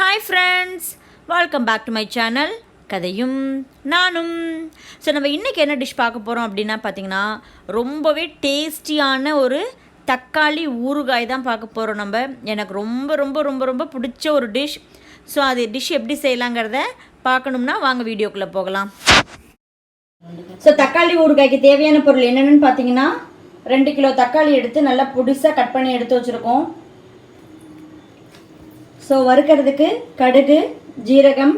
Hi friends welcome back to my channel கதையும் நானும். So நம்ம இன்றைக்கி என்ன டிஷ் பார்க்க போகிறோம் அப்படின்னா பார்த்தீங்கன்னா ரொம்பவே டேஸ்டியான ஒரு தக்காளி ஊறுகாய் தான் பார்க்க போகிறோம் நம்ம. எனக்கு ரொம்ப ரொம்ப ரொம்ப ரொம்ப பிடிச்ச ஒரு டிஷ் ஸோ அது டிஷ் எப்படி செய்யலாங்கிறத பார்க்கணும்னா வாங்க வீடியோக்குள்ளே போகலாம். ஸோ தக்காளி ஊறுகாய்க்கு தேவையான பொருள் என்னென்னு பார்த்தீங்கன்னா ரெண்டு கிலோ தக்காளி எடுத்து நல்லா புதுசாக கட் பண்ணி எடுத்து வச்சுருக்கோம். ஸோ வறுக்கிறதுக்கு கடுகு ஜீரகம்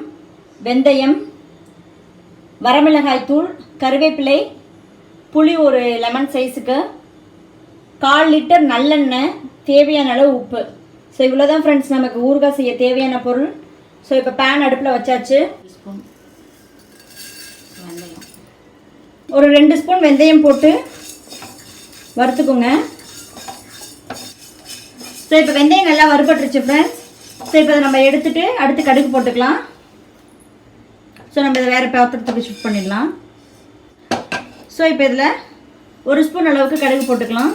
வெந்தயம் வரமிளகாய் தூள் கருவேப்பிலை புளி ஒரு லெமன் சைஸுக்கு கால் லிட்டர் நல்லெண்ணெய் தேவையான அளவு உப்பு. ஸோ இவ்வளோ தான் ஃப்ரெண்ட்ஸ் நமக்கு ஊறுகாய் செய்ய தேவையான பொருள். ஸோ இப்போ பேன் அடுப்பில் வச்சாச்சு. ஒரு ரெண்டு ஸ்பூன் வெந்தயம் போட்டு வறுத்துக்கோங்க. ஸோ இப்போ வெந்தயம் நல்லா வறுபட்டுருச்சு ஃப்ரெண்ட்ஸ் ஸோ இப்போ நம்ம எடுத்துட்டு அடுத்து கடுகு போட்டுக்கலாம். ஸோ நம்ம இதை வேறு பாத்திரத்துக்கு ஷிஃப்ட் பண்ணிடலாம். ஸோ இப்போ இதில் ஒரு ஸ்பூன் அளவுக்கு கடுகு போட்டுக்கலாம்.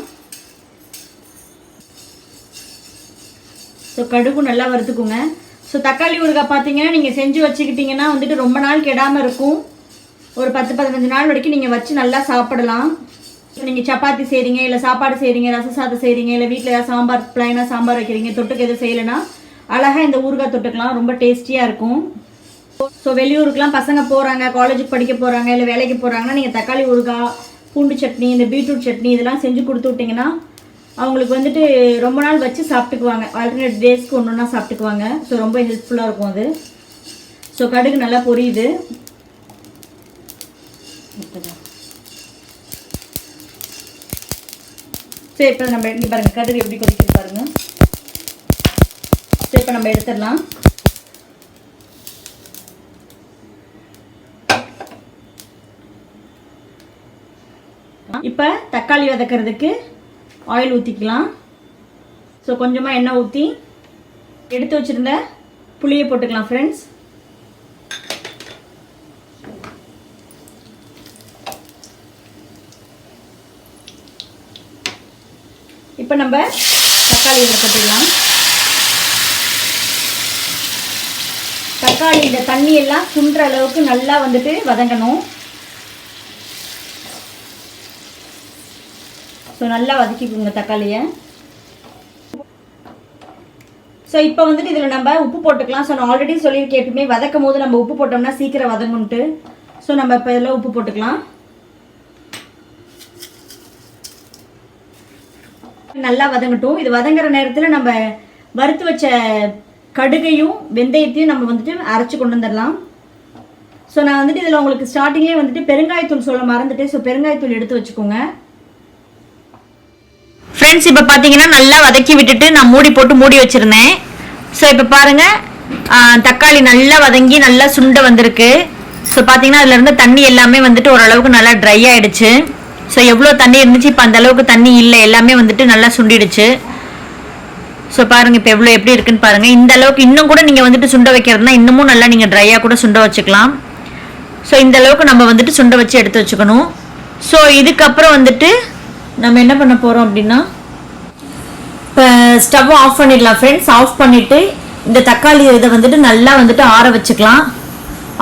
ஸோ கடுகு நல்லா வறுத்துக்குங்க. ஸோ தக்காளி ஊறுகாய் பார்த்தீங்கன்னா நீங்கள் செஞ்சு வச்சுக்கிட்டிங்கன்னா வந்துட்டு ரொம்ப நாள் கெடாமல் இருக்கும். ஒரு பத்து பதினஞ்சு நாள் வரைக்கும் நீங்கள் வச்சு நல்லா சாப்பிடலாம். நீங்கள் சப்பாத்தி செய்கிறீங்க இல்லை சாப்பாடு செய்கிறீங்க ரச சாதம் செய்கிறீங்க இல்லை வீட்டில் ஏதாவது சாம்பார் பிளைனாக சாம்பார் வைக்கிறீங்க தொட்டுக்கு எதுவும் செய்யலைன்னா அழகாக இந்த ஊறுகாய் தொட்டுக்கலாம். ரொம்ப டேஸ்டியாக இருக்கும். ஸோ வெளியூருக்குலாம் பசங்க போகிறாங்க காலேஜுக்கு படிக்க போகிறாங்க இல்லை வேலைக்கு போகிறாங்கன்னா நீங்கள் தக்காளி ஊறுகாய் பூண்டு சட்னி இந்த பீட்ரூட் சட்னி இதெல்லாம் செஞ்சு கொடுத்து விட்டிங்கன்னா அவங்களுக்கு வந்துட்டு ரொம்ப நாள் வச்சு சாப்பிட்டுக்குவாங்க. ஆல்டர்னேட் டேஸ்க்கு ஒன்று ஒன்றா சாப்பிட்டுக்குவாங்க. ஸோ ரொம்ப ஹெல்ப்ஃபுல்லாக இருக்கும் அது. ஸோ கடுகு நல்லா பொரியுது. ஸோ இப்போ நம்ம எப்படி பாருங்கள் கடுகு எப்படி கொதிக்குது பாருங்கள் இப்போ நம்ம எடுத்துடலாம். இப்போ தக்காளி வதக்கிறதுக்கு ஆயில் ஊற்றிக்கலாம் ஸோ கொஞ்சமாக எண்ணெய் ஊற்றி எடுத்து வச்சுருந்த புளியை போட்டுக்கலாம் ஃப்ரெண்ட்ஸ் இப்போ நம்ம தக்காளி இதில் போட்டுக்கலாம் தக்காளி இந்த தண்ணி எல்லாம் சுண்டுற அளவுக்கு நல்லா வந்துட்டு வதங்கணும். ஸோ நல்லா வதக்கிக்கோங்க தக்காளியை. ஸோ இப்போ வந்துட்டு இதில் நம்ம உப்பு போட்டுக்கலாம். ஸோ நான் ஆல்ரெடி சொல்லியிருக்கேன் எப்பவுமே வதக்கும் போது நம்ம உப்பு போட்டோம்னா சீக்கிரம் வதங்குன்ட்டு ஸோ நம்ம இப்போ இதில் உப்பு போட்டுக்கலாம். நல்லா வதங்கட்டும். இது வதங்குற நேரத்தில் நம்ம வறுத்து வச்ச கடுகையும் வெந்தயத்தையும் நம்ம வந்துட்டு அரைச்சி கொண்டு வந்துடலாம். ஸோ நான் வந்துட்டு இதில் உங்களுக்கு ஸ்டார்டிங்லேயே வந்துட்டு பெருங்காயத்தூள் சொல்ல மறந்துட்டேன். ஸோ பெருங்காயத்தூள் எடுத்து வச்சுக்கோங்க. ஃப்ரெண்ட்ஸ் இப்போ பார்த்தீங்கன்னா நல்லா வதக்கி விட்டுட்டு நான் மூடி போட்டு மூடி வச்சுருந்தேன். ஸோ இப்போ பாருங்கள் தக்காளி நல்லா வதங்கி நல்லா சுண்ட வந்திருக்கு. ஸோ பார்த்தீங்கன்னா அதுலேருந்து தண்ணி எல்லாமே வந்துட்டு ஓரளவுக்கு நல்லா ட்ரை ஆகிடுச்சு ஸோ எவ்வளோ தண்ணி இருந்துச்சு? இப்போ அந்த அளவுக்கு தண்ணி இல்லை. எல்லாமே வந்துட்டு நல்லா சுண்டிடுச்சு. ஸோ பாருங்கள் இப்போ எவ்வளோ எப்படி இருக்குன்னு பாருங்கள் இந்த அளவுக்கு இன்னும் கூட நீங்கள் வந்துட்டு சுண்ட வைக்கிறதுனா இன்னமும் நல்லா நீங்கள் ட்ரையாக கூட சுண்ட வச்சுக்கலாம். ஸோ இந்த அளவுக்கு நம்ம வந்துட்டு சுண்ட வச்சு எடுத்து வச்சுக்கணும். ஸோ இதுக்கப்புறம் வந்துட்டு நம்ம என்ன பண்ண போகிறோம் அப்படின்னா இப்போ ஸ்டவ் ஆஃப் பண்ணிடலாம் ஃப்ரெண்ட்ஸ் ஆஃப் பண்ணிவிட்டு இந்த தக்காளி இதை வந்துட்டு நல்லா வந்துட்டு ஆற வச்சுக்கலாம்.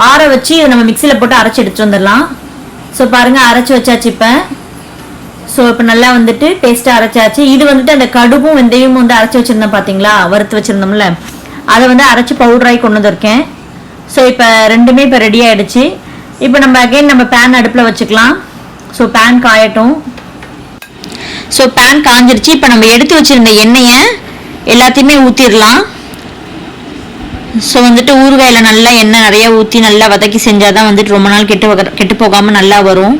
ஆற வச்சு இதை நம்ம மிக்சியில் போட்டு அரைச்சி எடுத்து வந்துடலாம். ஸோ பாருங்கள் அரைச்சி வச்சாச்சு இப்போ. ஸோ இப்போ நல்லா வந்துட்டு பேஸ்ட்டாக அரைச்சாச்சு. இது வந்துட்டு அந்த கடுகும் வெந்தயமும் வந்து அரைச்சி வச்சுருந்தேன் பார்த்தீங்களா வறுத்து வச்சுருந்தோம்ல. அதை வந்து அரைச்சி பவுடராகி கொண்டு வந்திருக்கேன். ஸோ இப்போ ரெண்டுமே இப்போ ரெடி ஆகிடுச்சு இப்போ நம்ம அகைன் நம்ம பேன் அடுப்பில் வச்சுக்கலாம். ஸோ பேன் காயட்டும். ஸோ பேன் காஞ்சிருச்சு. இப்போ நம்ம எடுத்து வச்சுருந்த எண்ணெயை எல்லாத்தையுமே ஊற்றிடலாம் ஸோ வந்துட்டு ஊறுகாயில் நல்லா எண்ணெய் நிறையா ஊற்றி நல்லா வதக்கி செஞ்சால் தான் வந்துட்டு ரொம்ப நாள் கெட்டு வக கெட்டு போகாமல் நல்லா வரும்.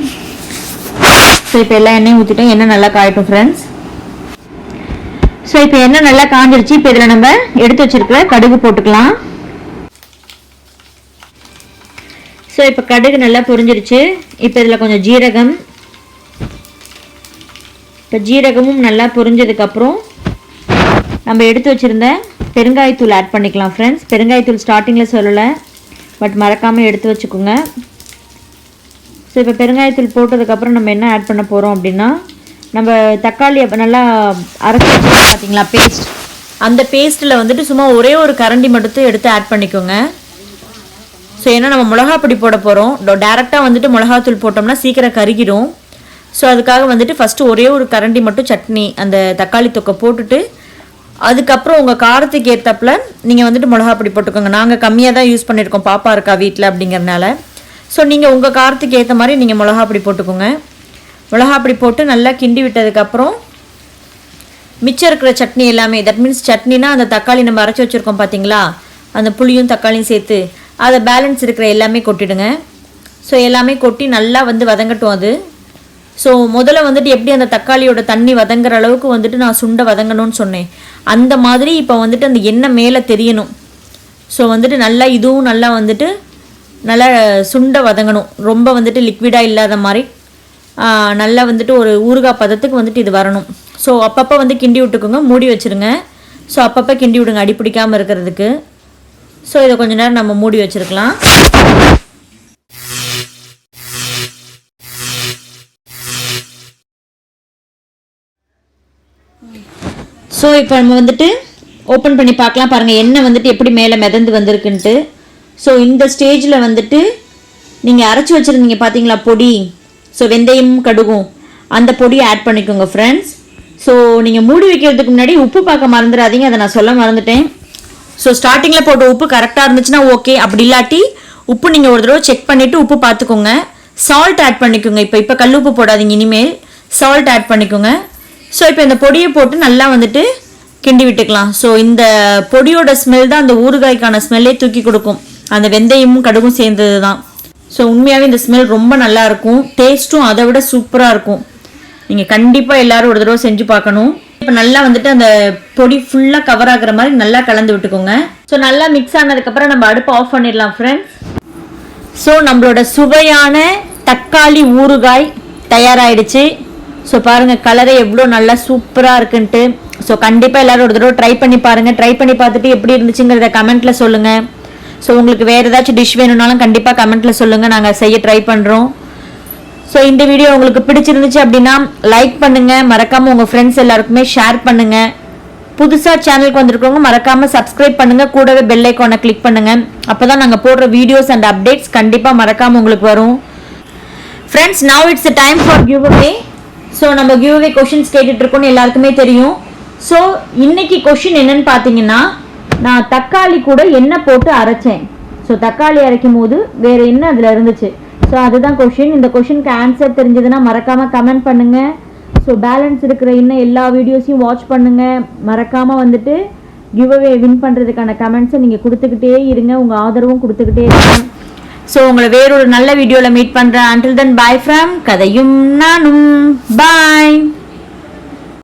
ஸோ இப்போ எல்லா எண்ணெயும் ஊற்றிட்டோம் எண்ணெய் நல்லா காயட்டும் ஃப்ரெண்ட்ஸ் ஸோ இப்போ எண்ணெய் நல்லா காஞ்சிருச்சு. இப்போ இதில் நம்ம எடுத்து வச்சிருக்கிற கடுகு போட்டுக்கலாம். ஸோ இப்போ கடுகு நல்லா பொரிஞ்சிருச்சு. இப்போ இதில் கொஞ்சம் ஜீரகம். இப்போ ஜீரகமும் நல்லா பொரிஞ்சதுக்கப்புறம் நம்ம எடுத்து வச்சுருந்த பெருங்காயத்தூள் ஆட் பண்ணிக்கலாம் ஃப்ரெண்ட்ஸ் பெருங்காயத்தூள் ஸ்டார்டிங்கில் சொல்லலை பட் மறக்காமல் எடுத்து வச்சுக்கோங்க. ஸோ இப்போ பெருங்காயத்தூள் போட்டதுக்கப்புறம் நம்ம என்ன ஆட் பண்ண போகிறோம் அப்படின்னா நம்ம தக்காளி அப்போ நல்லா அரைச்சி பார்த்தீங்களா பேஸ்ட் அந்த பேஸ்ட்டில் வந்துட்டு சும்மா ஒரே ஒரு கரண்டி மட்டும் எடுத்து ஆட் பண்ணிக்கோங்க. ஸோ ஏன்னா நம்ம மிளகா பொடி போட போகிறோம் டேரெக்டாக வந்துட்டு மிளகாத்தூள் போட்டோம்னா சீக்கிரம் கருகிடும். ஸோ அதுக்காக வந்துட்டு ஃபஸ்ட்டு ஒரே ஒரு கரண்டி மட்டும் சட்னி அந்த தக்காளி தொக்கை போட்டுட்டு அதுக்கப்புறம் உங்கள் காரத்துக்கு ஏற்றப்பில் நீங்கள் வந்துட்டு மிளகா பொடி போட்டுக்கோங்க. நாங்கள் கம்மியாக தான் யூஸ் பண்ணியிருக்கோம் பாப்பா இருக்கா வீட்டில் அப்படிங்கிறனால. ஸோ நீங்கள் உங்கள் காரத்துக்கு ஏற்ற மாதிரி நீங்கள் மிளகா போட்டுக்கோங்க. மிளகா போட்டு நல்லா கிண்டி விட்டதுக்கப்புறம் மிச்சம் இருக்கிற சட்னி எல்லாமே தட் மீன்ஸ் சட்னினா அந்த தக்காளி நம்ம அரைச்சி வச்சுருக்கோம் பார்த்தீங்களா அந்த புளியும் தக்காளியும் சேர்த்து அதை பேலன்ஸ் இருக்கிற எல்லாமே கொட்டிடுங்க. ஸோ எல்லாமே கொட்டி நல்லா வந்து வதங்கட்டும் அது. ஸோ முதல்ல வந்துட்டு எப்படி அந்த தக்காளியோட தண்ணி வதங்குற அளவுக்கு வந்துட்டு நான் சுண்டை வதங்கணும்னு சொன்னேன். அந்த மாதிரி இப்போ வந்துட்டு அந்த எண்ணெய் மேலே தெரியணும். ஸோ வந்துட்டு நல்லா இதுவும் நல்லா வந்துட்டு நல்லா சுண்டை வதங்கணும். ரொம்ப வந்துட்டு லிக்விடாக இல்லாத மாதிரி நல்லா வந்துட்டு ஒரு ஊறுகாய் பதத்துக்கு வந்துட்டு இது வரணும். ஸோ அப்பப்போ வந்து கிண்டி விட்டுக்கோங்க. மூடி வச்சுருங்க. ஸோ அப்பப்போ கிண்டி விடுங்க. அடி பிடிக்காமல் இருக்கிறதுக்கு. ஸோ இதை கொஞ்ச நேரம் நம்ம மூடி வச்சுருக்கலாம். ஸோ இப்போ நம்ம வந்துட்டு ஓப்பன் பண்ணி பார்க்கலாம். பாருங்கள் எண்ணெய் வந்துட்டு எப்படி மேலே மிதந்து வந்திருக்குன்ட்டு. ஸோ இந்த ஸ்டேஜில் வந்துட்டு நீங்கள் அரைச்சி வச்சுருந்தீங்க பார்த்தீங்களா பொடி? ஸோ வெந்தயமும் கடுகும் அந்த பொடியை ஆட் பண்ணிக்கோங்க ஃப்ரெண்ட்ஸ் ஸோ நீங்கள் மூடி வைக்கிறதுக்கு முன்னாடி உப்பு பார்க்க மறந்துடாதீங்க அதை நான் சொல்ல மறந்துட்டேன். ஸோ ஸ்டார்டிங்கில் போட்ட உப்பு கரெக்டாக இருந்துச்சுன்னா ஓகே அப்படி இல்லாட்டி உப்பு நீங்கள் ஒரு தடவை செக் பண்ணிவிட்டு உப்பு பார்த்துக்கோங்க. சால்ட் ஆட் பண்ணிக்கோங்க. இப்போ இப்போ கல் உப்பு போடாதீங்க இனிமேல். சால்ட் ஆட் பண்ணிக்கோங்க. ஸோ இப்போ இந்த பொடியை போட்டு நல்லா வந்துட்டு கிண்டி விட்டுக்கலாம். ஸோ இந்த பொடியோட ஸ்மெல் தான் அந்த ஊறுகாய்க்கான ஸ்மெல்லே தூக்கி கொடுக்கும். அந்த வெந்தயமும் கடுகும் சேர்ந்தது தான் ஸோ உண்மையாகவே இந்த ஸ்மெல் ரொம்ப நல்லாயிருக்கும் டேஸ்ட்டும் அதை விட சூப்பராக இருக்கும். நீங்கள் கண்டிப்பாக எல்லாரும் ஒரு தடவை செஞ்சு பார்க்கணும். இப்போ நல்லா வந்துட்டு அந்த பொடி ஃபுல்லாக கவர் ஆகுற மாதிரி நல்லா கலந்து விட்டுக்கோங்க. ஸோ நல்லா மிக்ஸ் ஆனதுக்கப்புறம் நம்ம அடுப்பு ஆஃப் பண்ணிடலாம் ஃப்ரெண்ட்ஸ் ஸோ நம்மளோட சுவையான தக்காளி ஊறுகாய் தயாராகிடுச்சு ஸோ பாருங்கள் கலரே எவ்வளோ நல்லா சூப்பராக இருக்குன்ட்டு. ஸோ கண்டிப்பாக எல்லாரும் ஒரு தடவை ட்ரை பண்ணி பாருங்கள் ட்ரை பண்ணி பார்த்துட்டு எப்படி இருந்துச்சுங்கிறத கமெண்ட்டில் சொல்லுங்கள் ஸோ உங்களுக்கு வேறு ஏதாச்சும் டிஷ் வேணும்னாலும் கண்டிப்பாக கமெண்ட்டில் சொல்லுங்கள் நாங்கள் செய்ய ட்ரை பண்ணுறோம் ஸோ இந்த வீடியோ உங்களுக்கு பிடிச்சிருந்துச்சு அப்படின்னா லைக் பண்ணுங்கள் மறக்காமல் உங்கள் ஃப்ரெண்ட்ஸ் எல்லாருக்குமே ஷேர் பண்ணுங்கள் புதுசாக சேனலுக்கு வந்திருக்கவங்க மறக்காமல் சப்ஸ்கிரைப் பண்ணுங்கள் கூடவே பெல் ஐக்கானை கிளிக் பண்ணுங்கள் அப்போ தான் நாங்கள் போடுற வீடியோஸ் அண்ட் அப்டேட்ஸ் கண்டிப்பாக மறக்காமல் உங்களுக்கு வரும். Friends now it's time for give so நம்ம கிவ் கொஷின்ஸ் கேட்டுட்ருக்கோன்னு எல்லாருக்குமே தெரியும். ஸோ இன்னைக்கு கொஷின் என்னன்னு பார்த்தீங்கன்னா நான் தக்காளி கூட எண்ணெய் போட்டு அரைச்சேன். ஸோ தக்காளி அரைக்கும் போது வேறு என்ன அதில் இருந்துச்சு? ஸோ அதுதான் கொஷின் இந்த கொஷினுக்கு ஆன்சர் தெரிஞ்சதுன்னா மறக்காமல் கமெண்ட் பண்ணுங்கள் ஸோ பேலன்ஸ் இருக்கிற இன்னும் எல்லா வீடியோஸையும் வாட்ச் பண்ணுங்கள் மறக்காமல் வந்துட்டு கிவ்அவே வின் பண்ணுறதுக்கான கமெண்ட்ஸை நீங்கள் கொடுத்துக்கிட்டே இருங்க. உங்கள் ஆதரவும் கொடுத்துக்கிட்டே இருங்க ஸோ உங்களை வேறொரு நல்ல வீடியோவில் மீட் பண்ணுறேன் அண்டில் தென் பாய் ஃப்ரம் கதையும் நானும். பாய்